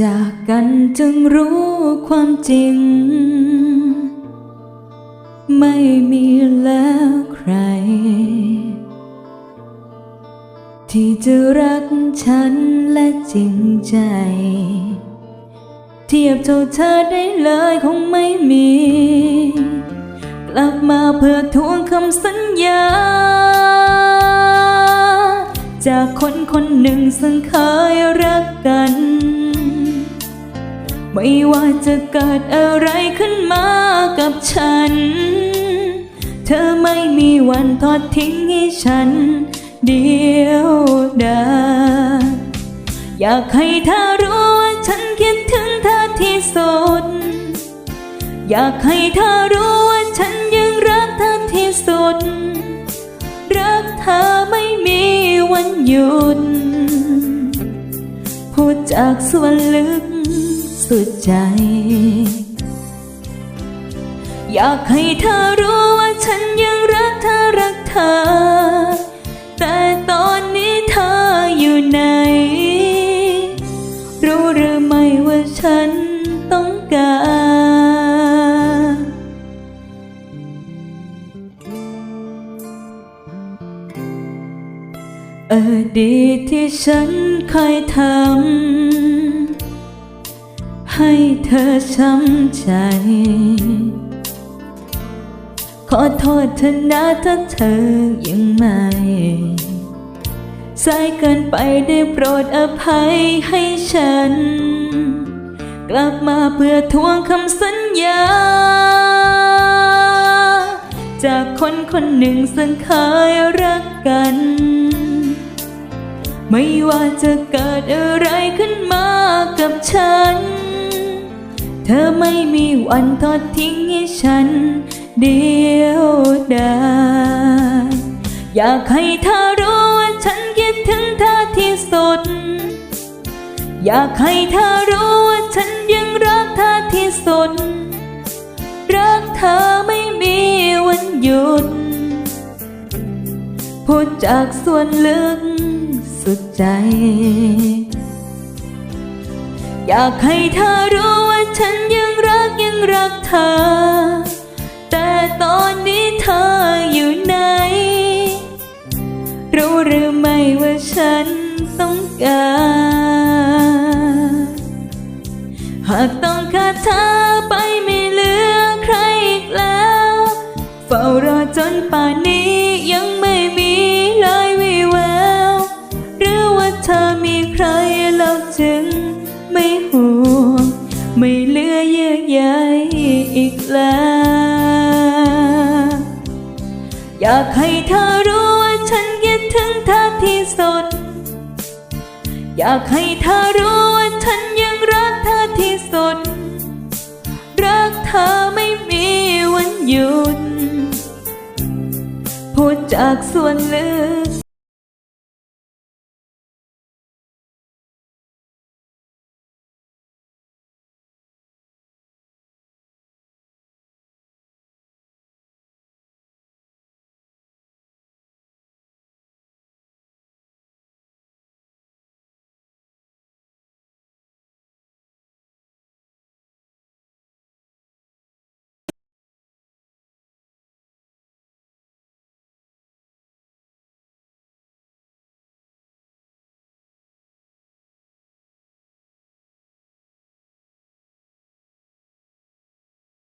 จากกันจึงรู้ความจริง ไม่มีแล้วใคร ที่จะรักฉันและจริงใจ เทียบเท่าเธอได้เลยคงไม่มี กลับมาเพื่อทวงคำสัญญา จากคนคนหนึ่งซึ่งเคยรักกัน ไม่ว่าจะเกิดอะไรขึ้นมากับฉัน เธอไม่มีวันทอดทิ้งให้ฉัน เดียวดายอยากให้เธอรู้ว่าฉันคิดถึงเธอที่สุด อยากให้เธอรู้ว่าฉันยังรักเธอที่สุด รักเธอไม่มีวันหยุด พูดจากส่วนลึก สุดใจ อยากให้เธอรู้ว่าฉันยังรักเธอรักเธอ แต่ตอนนี้เธออยู่ไหน รู้หรือไม่ว่าฉันต้องการอดีตที่ฉันเคยทำ ให้เธอช้ำใจ ขอโทษเธอนะถ้าเธอยังไม่สายเกินไปได้โปรดอภัยให้ฉัน กลับมาเพื่อทวงคำสัญญา จากคนคนหนึ่งซึ่งเคยรักกัน ไม่ว่าจะเกิดอะไรขึ้นมากับฉัน เธอไม่มีวันทอดทิ้งให้ฉัน เดียวดายอยากให้เธอรู้ว่าฉันคิดถึงเธอที่สุด อยากให้เธอรู้ว่าฉันยังรักเธอที่สุด รักเธอไม่มีวันหยุด พูดจากส่วนลึกสุดใจ อยากให้เธอรู้ว่า รักเธอ แต่ตอนนี้เธออยู่ไหน รู้หรือไม่ว่าฉันต้องการ หากต้องขาดเธอไปไม่เหลือใครอีกแล้ว เฝ้ารอจนป่านนี้ยังไม่มีเลยวิแวว หรือว่าเธอมีใครแล้วจึงไม่ห่วง ไม่เหลือเยื่อใยอีกแล้ว อยากให้เธอรู้ว่าฉันคิดถึงเธอที่สุด อยากให้เธอรู้ว่าฉันยังรักเธอที่สุด รักเธอไม่มีวันหยุดพูดจากส่วนลึก